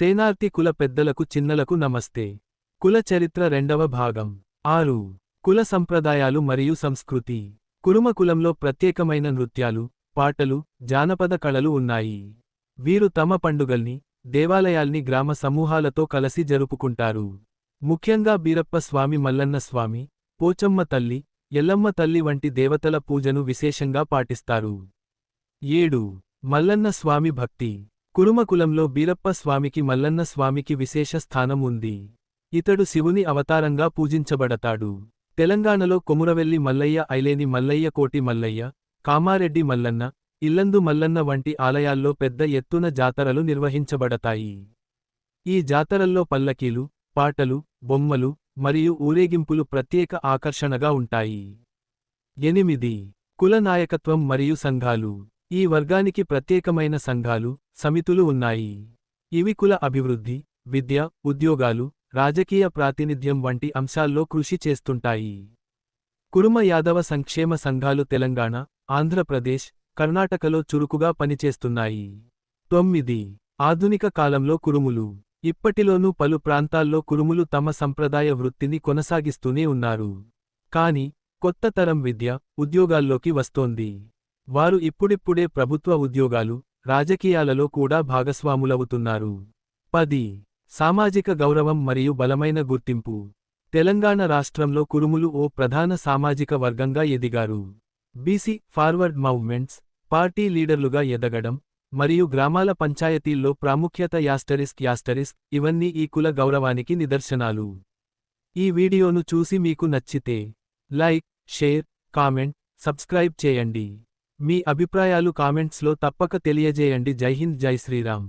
సేనార్తి కుల పెద్దలకు చిన్నలకు నమస్తే. కుల చరిత్ర రెండవ భాగం. ఆరు. కుల సంప్రదాయాలు మరియు సంస్కృతి. కురుమ కులంలో ప్రత్యేకమైన నృత్యాలు పాటలు జానపద కళలు ఉన్నాయి. వీరు తమ పండుగల్ని దేవాలయాల్ని గ్రామ సమూహాలతో కలసి జరుపుకుంటారు. ముఖ్యంగా బీరప్ప స్వామి మల్లన్న స్వామి పోచమ్మ తల్లి ఎల్లమ్మ తల్లి వంటి దేవతల పూజను విశేషంగా పాటిస్తారు. ఏడు. మల్లన్న స్వామి భక్తి. కురుమకులంలో బీరప్ప స్వామికి మల్లన్న స్వామికి విశేష స్థానం ఉంది. ఇతడు శివుని అవతారంగా పూజించబడతాడు. తెలంగాణలో కొమురవెల్లి మల్లయ్య ఐలేని మల్లయ్య కోటి మల్లయ్య కామారెడ్డి మల్లన్న ఇల్లందు మల్లన్న వంటి ఆలయాల్లో పెద్ద ఎత్తున జాతరలు నిర్వహించబడతాయి. ఈ జాతరల్లో పల్లకీలు పాటలు బొమ్మలు మరియు ఊరేగింపులు ప్రత్యేక ఆకర్షణగా ఉంటాయి. ఎనిమిది. కుల నాయకత్వం మరియు సంఘాలు. ఈ వర్గానికి ప్రత్యేకమైన సంఘాలు సమితులు ఉన్నాయి. ఇవి కుల అభివృద్ధి విద్య ఉద్యోగాలు రాజకీయ ప్రాతినిధ్యం వంటి అంశాల్లో కృషి చేస్తుంటాయి. కురుమ యాదవ సంక్షేమ సంఘాలు తెలంగాణ ఆంధ్రప్రదేశ్ కర్ణాటకలో చురుకుగా పనిచేస్తున్నాయి. తొమ్మిది. ఆధునిక కాలంలో కురుములు. ఇప్పటిలోనూ పలు ప్రాంతాల్లో కురుములు తమ సంప్రదాయ వృత్తిని కొనసాగిస్తూనే ఉన్నారు. కాని కొత్త తరం విద్య ఉద్యోగాల్లోకి వస్తోంది. వారు ఇప్పుడిప్పుడే ప్రభుత్వ ఉద్యోగాలు రాజకీయాలలో కూడా భాగస్వాములవుతున్నారు. పది. సామాజిక గౌరవం మరియు బలమైన గుర్తింపు. తెలంగాణ రాష్ట్రంలో కురుములు ఓ ప్రధాన సామాజిక వర్గంగా ఎదిగారు. బీసీ ఫార్వర్డ్ మూవ్మెంట్స్ పార్టీ లీడర్లుగా ఎదగడం మరియు గ్రామాల పంచాయతీల్లో ప్రాముఖ్యత యాస్టరిస్క్ యాస్టరిస్క్ ఇవన్నీ ఈ కుల గౌరవానికి నిదర్శనాలు. ఈ వీడియోను చూసి మీకు నచ్చితే లైక్ షేర్ కామెంట్ సబ్స్క్రైబ్ చేయండి. మీ అభిప్రాయాలు కామెంట్స్లో తప్పక తెలియజేయండి. జై హింద్ జై శ్రీరామ్.